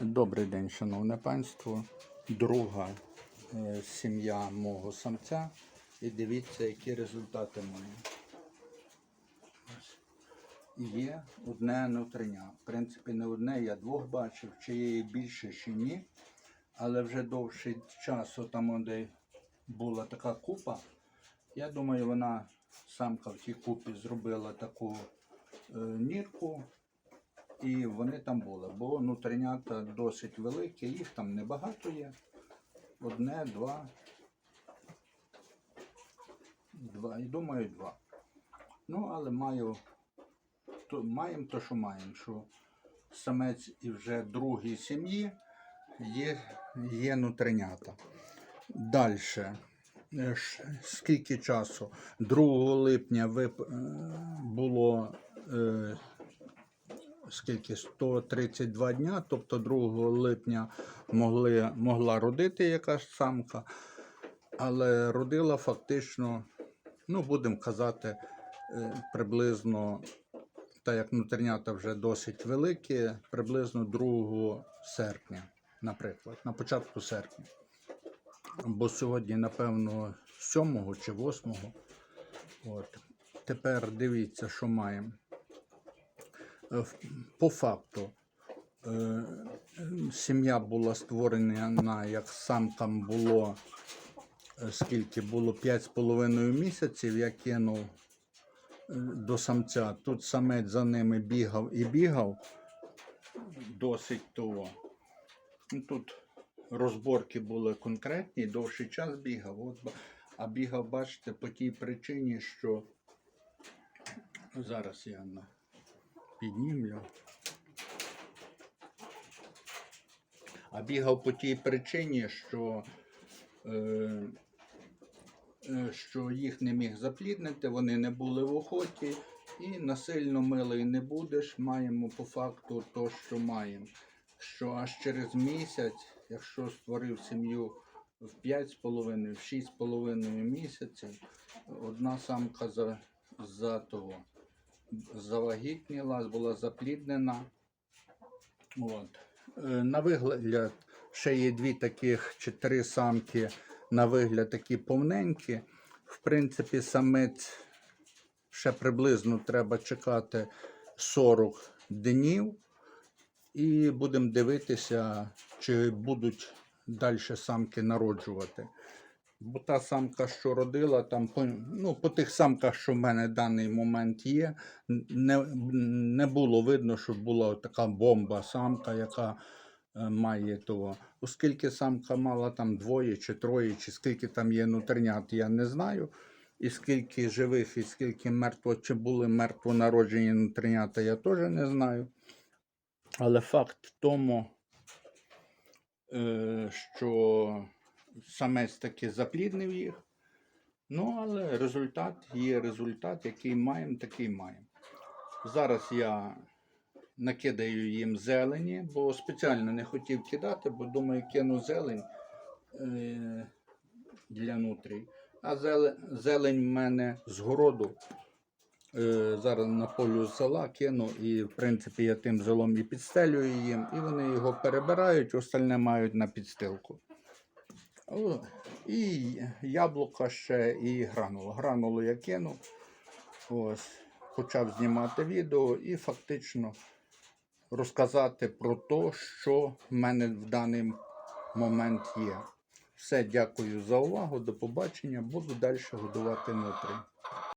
Добрий день, шановне панство. Друга е, сім'я мого самця. І дивіться, які результати маю. Є одне нутриня. В принципі, не одне, я двох бачив, чи є більше, чи ні. Але вже довший час, там де була така купа, я думаю, вона самка в тій купі зробила таку е, нірку, і вони там були. Бо нутринята досить великі, їх там небагато є. Одне, два. Два. І думаю, два. Ну, але маю. То, маємо то, що маємо, що самець і вже другій сім'ї є, є нутринята. Далі. Скільки часу? 2 липня е, було е, скільки 132 дня, тобто 2 липня могли, могла родити якась самка, але родила фактично, ну будемо казати, е, приблизно, так як внутрінята вже досить великі, приблизно 2 серпня, наприклад, на початку серпня. Бо сьогодні, напевно, 7 чи 8. От. Тепер дивіться, що маємо. Е, По факту, е, сім'я була створена, як самкам було, е, скільки було 5,5 місяців, я кинув до самця. Тут самець за ними бігав і бігав досить того. Ну, Тут розборки були конкретні, довший час бігав. От, а бігав, бачите, по тій причині, що зараз я на піднімлю. А бігав по тій причині, що, е, е, що їх не міг запліднити, вони не були в охоті, і насильно милий не будеш. Маємо по факту то, що маємо. Що аж через місяць, якщо створив сім'ю в 5,5, в 6,5 місяців, одна самка за, за того завагітніла, була запліднена. От. Е, На вигляд ще є дві таких чи три самки на вигляд такі повненькі. В принципі, самець ще приблизно треба чекати 40 днів. І будемо дивитися, чи будуть далі самки народжувати. Бо та самка, що родила, там ну, по тих самках, що в мене в даний момент є, не, не було видно, що була така бомба самка, яка е, має того. Оскільки самка мала там двоє чи троє, чи скільки там є нутринят, я не знаю. І скільки живих, і скільки мертво, чи були мертвонароджені нутринята, я теж не знаю. Але факт в тому, е, що самець таки запліднив їх. Ну, але результат є результат, який маємо, такий маємо. Зараз я накидаю їм зелені, бо спеціально не хотів кидати, бо думаю, кину зелень е, для нутрій. А зелень, в мене з городу. Е, зараз на полю села кину, і в принципі я тим зелом і підстелюю їм, і вони його перебирають, остальне мають на підстилку. І яблука ще, і гранулу. Гранулу я кинув. Ось, почав знімати відео і фактично розказати про те, що в мене в даний момент є. Все, дякую за увагу. До побачення. Буду далі годувати нутрі.